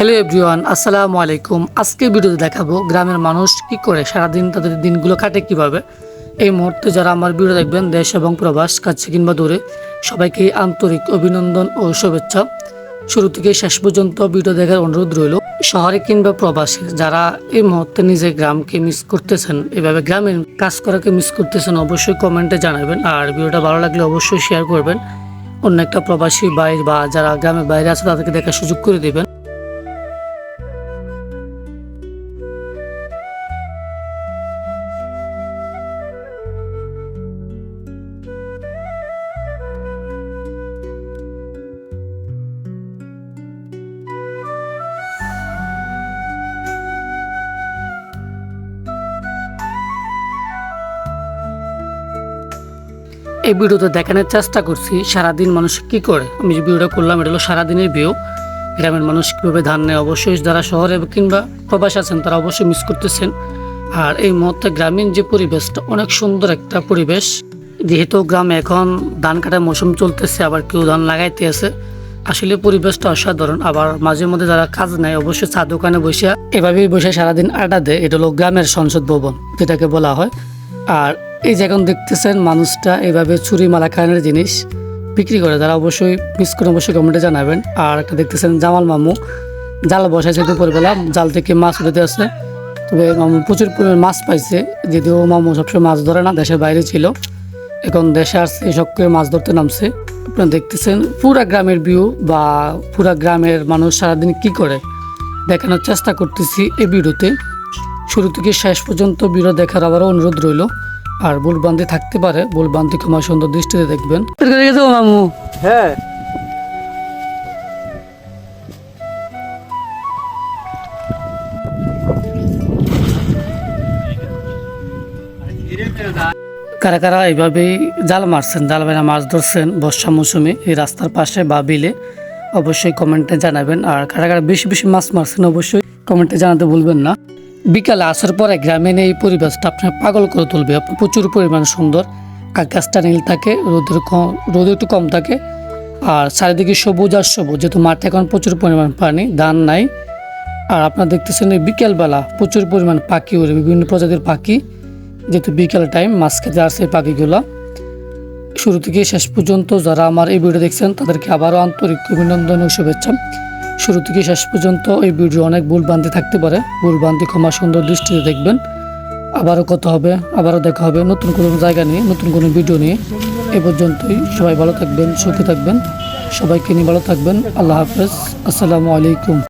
Hello everyone, আসসালামু আলাইকুম। আজকে ভিডিওতে দেখাবো গ্রামের মানুষ কি করে সারাদিন তাদের দিনগুলো কাটে কীভাবে। এই মুহূর্তে যারা আমার ভিডিও দেখবেন, দেশ এবং প্রবাস, কাছে কিংবা দূরে, সবাইকে আন্তরিক অভিনন্দন ও শুভেচ্ছা। শুরু থেকে শেষ পর্যন্ত ভিডিও দেখার অনুরোধ রইল, শহরে কিংবা প্রবাসী যারা এই মুহূর্তে নিজের গ্রামকে মিস করতেছেন, এভাবে গ্রামের কাজ করাকে মিস করতেছেন, অবশ্যই কমেন্টে জানাবেন। আর ভিডিওটা ভালো লাগলে অবশ্যই শেয়ার করবেন। অন্য একটা প্রবাসী বাইরে বা যারা গ্রামের বাইরে আছে, তাদেরকে দেখার সুযোগ করে দেবেন। এই ভিডিওতে দেখানোর চেষ্টা করছি, সারাদিন মানুষ কি করে? আমি যে ভিডিওটা করলাম, এটা হলো সারাদিনের ভিউ। গ্রামের মানুষ কীভাবে ধান নেয়? অবশ্যই যারা শহরে কিংবা প্রবাস আছেন, তারা অবশ্যই মিস করতেছেন। আর এই মুহূর্তে গ্রামীণ যে পরিবেশটা, অনেক সুন্দর একটা পরিবেশ। যেহেতু গ্রামে এখন ধান কাটার মৌসুম চলতেছে, আবার কেউ ধান লাগাইতে আছে। আসলে পরিবেশটা অসাধারণ। আবার মাঝে মধ্যে যারা কাজ নেয়, অবশ্যই চা দোকানে বসে এভাবেই বসে সারাদিন আড্ডা দেয়। এটা হলো গ্রামের সংসদ ভবন, যেটাকে বলা হয়। আর এই যে এখন দেখতেছেন মানুষটা এভাবে চুরি মালা খানের জিনিস বিক্রি করে, তারা অবশ্যই মিস করে অবশ্যই কমেন্টে জানাবেন। আর একটা দেখতেছেন জামাল মামু, জাল বসাইছে দুপুরবেলা, জাল থেকে মাছ উঠেতে আসছে। তবে মামু প্রচুর পরিমাণে মাছ পাইছে, যদিও মামু সবসময় মাছ ধরে না, দেশের বাইরে ছিল। এখন দেশে আসছে সব করে মাছ ধরতে নামছে। আপনারা দেখতেছেন পুরা গ্রামের ভিউ বা পুরা গ্রামের মানুষ সারাদিন কি করে, দেখানোর চেষ্টা করতেছি এই ভিডিওতে। শুরু থেকে শেষ পর্যন্ত ভিডিও দেখার আবারও অনুরোধ রইল। আর ভুলবান্দি থাকতে পারে ভুলবান্দি ক্ষমা সুন্দর দৃষ্টিতে দেখবেন। মামু? হ্যাঁ। কারা কারা এইভাবেই জাল মারছেন জাল মেরা মাছ ধরছেন বর্ষা মৌসুমে এই রাস্তার পাশে বা বিলে অবশ্যই কমেন্টে জানাবেন। আর কারা কারা বেশি বেশি মাছ মারছেন অবশ্যই কমেন্টে জানাতে ভুলবেন না। বিকালে আসার পরে গ্রামীণ এই পরিবেশটা আপনার পাগল করে তুলবে। প্রচুর পরিমাণ সুন্দর। আকাশটা নীল থাকে, রোদের কম, রোদ একটু কম থাকে। আর চারিদিকে সবুজ আর সবুজ, যেহেতু মাঠে এখন প্রচুর পরিমাণ পানি, ধান নাই। আর আপনারা দেখতেছেন এই বিকেলবেলা প্রচুর পরিমাণ পাখি ওরে বিভিন্ন প্রজাতির পাখি। যেহেতু বিকেল টাইম, মাছ খেতে আসছে এই পাখিগুলা। শুরু থেকে শেষ পর্যন্ত যারা আমার এই ভিডিও দেখছেন, তাদেরকে আবারও আন্তরিক অভিনন্দন ও শুভেচ্ছা। শুরু থেকে শেষ পর্যন্ত এই ভিডিও অনেক ভুল বান্ধি থাকতে পারে। ভুল বান্ধি ক্ষমা, সুন্দর দৃষ্টিতে দেখবেন। আবারও কথা হবে, আবারও দেখা হবে নতুন কোনো জায়গা নিয়ে, নতুন কোনো ভিডিও নিয়ে। এ পর্যন্তই, সবাই ভালো থাকবেন, সুখে থাকবেন। সবাইকে নিয়ে ভালো থাকবেন। আল্লাহ হাফেজ। আসসালামু আলাইকুম।